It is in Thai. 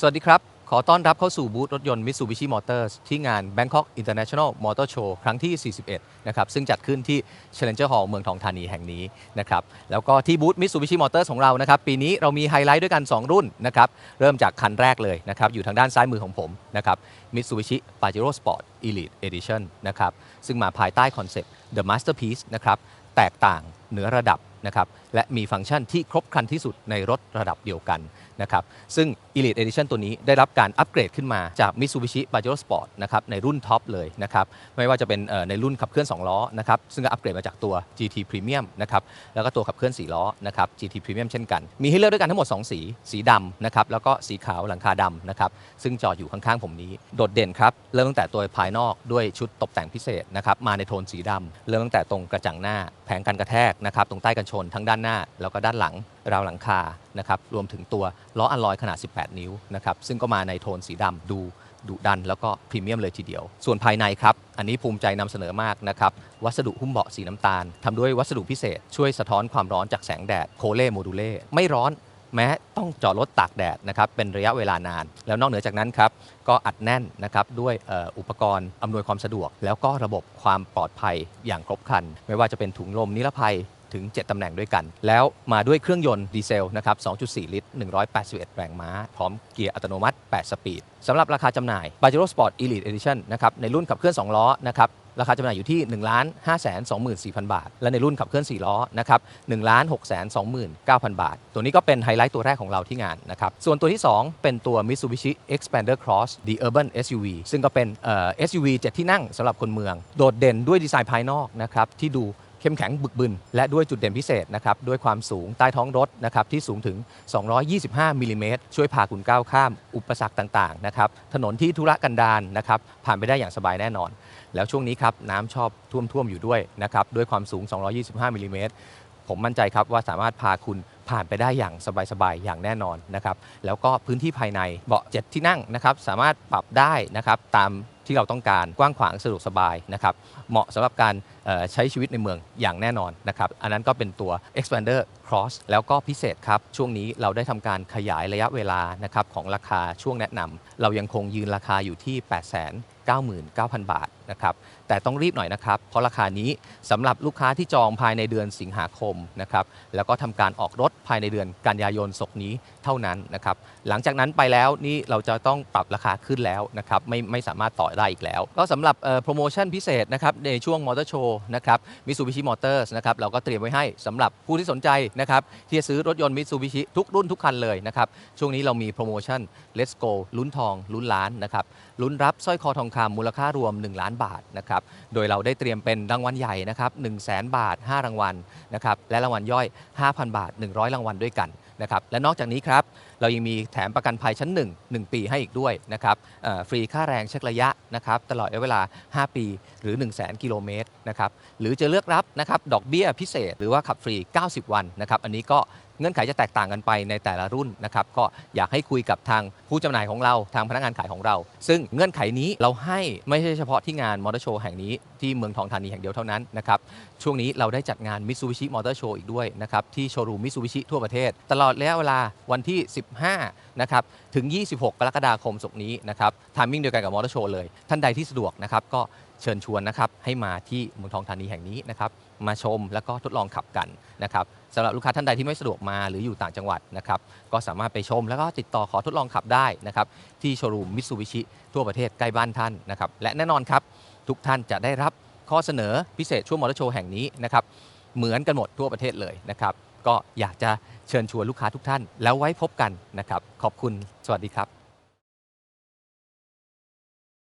สวัสดีครับ ขอต้อนรับเข้าสู่บูธรถยนต์ Mitsubishi Motors ที่งาน Bangkok International Motor Show ครั้งที่ 41 นะครับ ซึ่งจัดขึ้นที่ Challenger Hall เมืองทองธานีแห่งนี้นะครับ แล้วก็ที่บูธ Mitsubishi Motors ของเรานะครับ ปีนี้เรามีไฮไลท์ด้วยกัน 2 รุ่นนะครับ เริ่มจากคันแรกเลยนะครับ อยู่ทางด้านซ้ายมือของผมนะครับ Mitsubishi Pajero Sport Elite Edition นะครับ ซึ่งมาภายใต้คอนเซ็ปต์ The Masterpiece นะครับ แตกต่างเหนือระดับนะครับ และมีฟังก์ชันที่ครบครันที่สุดในรถระดับเดียวกัน นะครับซึ่ง Elite Edition ตัวนี้ได้รับการอัปเกรดขึ้นมาจาก Mitsubishi Pajero Sport นะครับในรุ่นท็อปเลยนะครับไม่ว่าจะเป็นในรุ่นขับเคลื่อน 2 ล้อนะครับซึ่งก็อัปเกรดมาจากตัว GT Premium นะครับแล้วก็ตัวขับเคลื่อน 4 ล้อนะครับ GT Premium เช่นกัน มีให้เลือกด้วยกันทั้งหมด 2 สี สีดำนะครับแล้วก็สีขาวหลังคาดำนะครับซึ่งจอดอยู่ข้างๆผมนี้ โดดเด่นครับเริ่มตั้งแต่ตัวภายนอกด้วยชุดตกแต่งพิเศษนะครับมาในโทนสีดำเริ่มตั้งแต่ตรงกระจังหน้าแผงกันกระแทกนะครับตรงใต้กันชนทั้งด้านหน้า แล้วก็ด้านหลังราวหลังคานะครับรวมถึงตัวล้ออัลลอยขนาด 18 นิ้วนะครับซึ่งก็มาในโทนสีดำดูดุดัน แล้วก็พรีเมียมเลยทีเดียว ส่วนภายในครับ อันนี้ภูมิใจนำเสนอมากนะครับ วัสดุหุ้มเบาะสีน้ำตาลทำด้วยวัสดุพิเศษ ช่วยสะท้อนความร้อนจากแสงแดดโคเล่โมดูเล่ไม่ร้อน แม้ต้องจอดรถตากแดดนะครับเป็นระยะเวลานาน แล้วนอกเหนือจากนั้นครับก็อัดแน่นนะครับด้วยอุปกรณ์อำนวยความสะดวก แล้วก็ระบบความปลอดภัยอย่างครบครัน ไม่ว่าจะเป็นถุงลมนิรภัยถึง 7 ตำแหน่งด้วยกัน แล้วมาด้วยเครื่องยนต์ดีเซลนะครับ 2.4 ลิตร 181 แรงม้า พร้อมเกียร์อัตโนมัติ 8 สปีด สำหรับราคาจำหน่าย Pajero Sport Elite Edition นะครับ ในรุ่นขับเคลื่อน 2 ล้อนะครับ ราคาจำหน่ายอยู่ที่ 1 5 2 4 0 0 0 บาท และในรุ่นขับเคลื่อน 4 ล้อนะครับ1 6 2 9 0 0 0 บาท ตัวนี้ก็เป็นไฮไลท์ตัวแรกของเราที่งานนะครับ ส่วนตัวที่ 2 เป็นตัว Mitsubishi Expander Cross The Urban SUV ซึ่งก็เป็นเอ่อ SUV 7 ที่นั่งสำหรับคนเมือง โดดเด่นด้วยดีไซน์ภายนอกนะครับที่ดู เข้มแข็งบึกบึน และด้วยจุดเด่นพิเศษนะครับด้วยความสูงใต้ท้องรถนะครับที่สูงถึง 225มิลลิเมตรช่วยพาคุณก้าวข้ามอุปสรรคต่างๆนะครับถนนที่ธุรกันดารนะครับผ่านไปได้อย่างสบายแน่นอน แล้วช่วงนี้ครับน้ำชอบท่วมๆอยู่ด้วยนะครับด้วยความสูง 225มิลลิเมตรผมมั่นใจครับว่าสามารถพาคุณผ่านไปได้อย่างสบายๆอย่างแน่นอนนะครับแล้วก็พื้นที่ภายในเบาะ7ที่นั่งนะครับสามารถปรับได้นะครับตาม ที่เราต้องการกว้างขวางสะดวกสบายนะครับเหมาะสำหรับการใช้ชีวิตในเมืองอย่างแน่นอนนะครับอันนั้นก็เป็นตัว Expander Cross แล้วก็พิเศษครับ ช่วงนี้เราได้ทำการขยายระยะเวลานะครับของราคาช่วงแนะนำเรายังคงยืนราคาอยู่ที่8 9 9 0 0 0 บาทนะครับแต่ต้องรีบหน่อยนะครับ เพราะราคานี้สำหรับลูกค้าที่จองภายในเดือนสิงหาคมนะครับแล้วก็ทำการออกรถภายในเดือนกันยายนศกนี้เท่านั้นนะครับหลังจากนั้นไปแล้วนี่เราจะต้องปรับราคาขึ้นแล้วนะครับไม่ไม่สามารถต่อได้อีกแล้ว ก็สำหรับโปรโมชั่นพิเศษนะครับในช่วงมอเตอร์โชว์นะครับมิซูบิชิมอเตอร์สนะครับเราก็เตรียมไว้ให้สำหรับผู้ที่สนใจนะครับที่จะซื้อรถยนต์มิซูบิชิทุกรุ่นทุกคันเลยนะครับช่วงนี้เรามีโปรโมชั่น Let's Go ลุ้นทองลุ้นล้านนะครับลุ้นรับสร้อยคอทองคำมูลค่ารวม 1 ล้านบาทนะครับโดยเราได้เตรียมเป็นรางวัลใหญ่นะครับ1 0 0 0 0แบาท 5 รางวัลนะครับและรางวัลย่อย 5,000 บาท 100 รางวัลด้วยกัน นะครับและนอกจากนี้ครับเรายังมีแถมประกันภัยชั้น 1 1 ปีให้อีกด้วยนะครับฟรีค่าแรงเช็คระยะนะครับตลอดระยะเวลา 5 ปีหรือ 1 0 0 0 0 0กิโลเมตรนะครับหรือจะเลือกรับนะครับดอกเบี้ยพิเศษ หรือว่าขับฟรี 90 วันนะครับอันนี้ก็ เงื่อนไขจะแตกต่างกันไปในแต่ละรุ่นนะครับก็อยากให้คุยกับทางผู้จำหน่ายของเราทางพนักงานขายของเรา ซึ่งเงื่อนไขนี้เราให้ไม่ใช่เฉพาะที่งานมอเตอร์โชว์แห่งนี้ที่เมืองทองธานีแห่งเดียวเท่านั้นนะครับช่วงนี้เราได้จัดงาน Mitsubishi Motor Show อีกด้วยนะครับที่โชว์รูม Mitsubishi ทั่วประเทศ ตลอดระยะเวลาวันที่ 15นะครับถึง 26 กรกฎาคมศกนี้นะครับทามมิ่งเดียวกันกับมอเตอร์โชว์เลย ท่านใดที่สะดวกนะครับก็เชิญชวนนะครับให้มาที่เมืองทองธานีแห่งนี้นะครับ มาชมแล้วก็ทดลองขับกันนะครับสำหรับลูกค้าท่านใดที่ไม่สะดวกมาหรืออยู่ต่างจังหวัดนะครับก็สามารถไปชมแล้วก็ติดต่อขอทดลองขับได้นะครับที่โชว์รูม Mitsubishi ทั่วประเทศใกล้บ้านท่านนะครับและแน่นอนครับทุกท่านจะได้รับข้อเสนอพิเศษช่วงมอเตอร์โชว์แห่งนี้นะครับเหมือนกันหมดทั่วประเทศเลยนะครับก็อยากจะเชิญชวนลูกค้าทุกท่าน แล้วไว้พบกันนะครับขอบคุณสวัสดีครับ